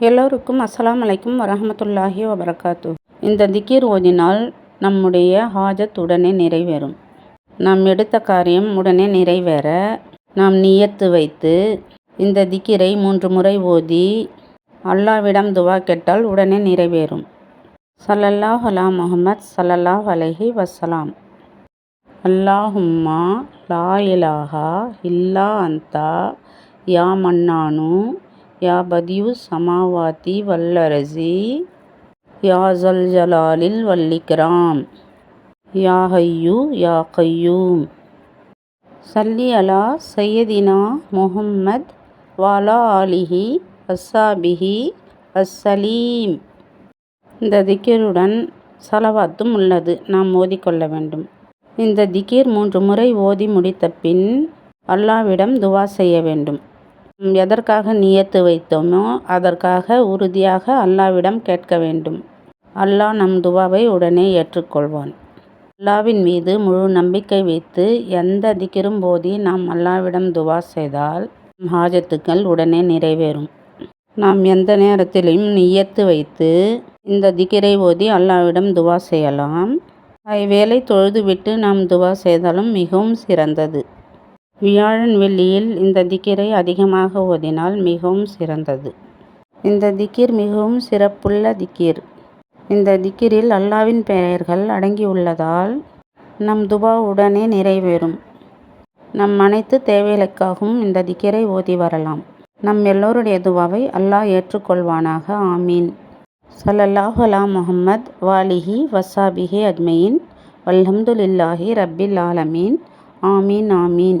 எல்லோருக்கும் அஸ்லாம் அலைக்கும் வரஹ்மத்துல்லாஹி வபரகாத்து இந்த திக்கீர் ஓதினால் நம்முடைய ஹாஜத் உடனே நிறைவேறும். நாம் எடுத்த காரியம் உடனே நிறைவேற நாம் நியத்து வைத்து இந்த திக்கிரை மூன்று முறை ஓதி அல்லாவிடம் துவா கேட்டால் உடனே நிறைவேறும். சல்லல்லாஹ் அலா முகமத் சல்லல்லாஹ் அலஹி வசலாம் அல்லாஹும்மா லா இலாஹா இல்லா அந்தா யா மன்னானு யா பதியு சமாவாதி வல்லரசி யா ஜல் ஜலாலில் வல்லிக்ராம் யா ஹையு யா கையூம். சல்லி அலா சையதினா முஹம்மத் வாலா ஆலிஹி அஸ்ஸாபிஹி அஸ்ஸலீம் இந்த திக்கருடன் சலவாத்தும் உள்ளது. நாம் ஓதிக்கொள்ள வேண்டும். இந்த திக்கிர் மூன்று முறை ஓதி முடித்த பின் அல்லாவிடம் துவா செய்ய வேண்டும். எதற்காக நியத்து வைத்தோமோ அதற்காக உறுதியாக அல்லாவிடம் கேட்க வேண்டும். அல்லாஹ் நம் துவாவை உடனே ஏற்றுக்கொள்வான். அல்லாவின் மீது முழு நம்பிக்கை வைத்து எந்த திக்கிரும் போதி நாம் அல்லாவிடம் துவா செய்தால் ஹாஜத்துக்கள் உடனே நிறைவேறும். நாம் எந்த நேரத்திலும் நியத்து வைத்து இந்த திக்கிரை ஓதி அல்லாவிடம் துவா செய்யலாம். ஐவேளை தொழுதுவிட்டு நாம் துவா செய்தாலும் மிகவும் சிறந்தது. வியாழன் வெள்ளியில் இந்த திக்கிரை அதிகமாக ஓதினால் மிகவும் சிறந்தது. இந்த திக்கிர் மிகவும் சிறப்புள்ள திக்கிர் இந்த திக்கிரில் அல்லாவின் பெயர்கள் அடங்கியுள்ளதால் நம் துபா உடனே நிறைவேறும். நம் அனைத்து தேவைகளுக்காகவும் இந்த திக்கிரை ஓதி வரலாம். நம் எல்லோருடைய துவாவை அல்லாஹ் ஏற்றுக்கொள்வானாக. ஆமீன். ஸல்லல்லாஹு அலா முஹம்மத் வாலிஹி வசாபிஹி அஜ்மயின். வல்ஹம்துலில்லாஹி ரப்பில் ஆலமீன். ஆமீன் ஆமீன்.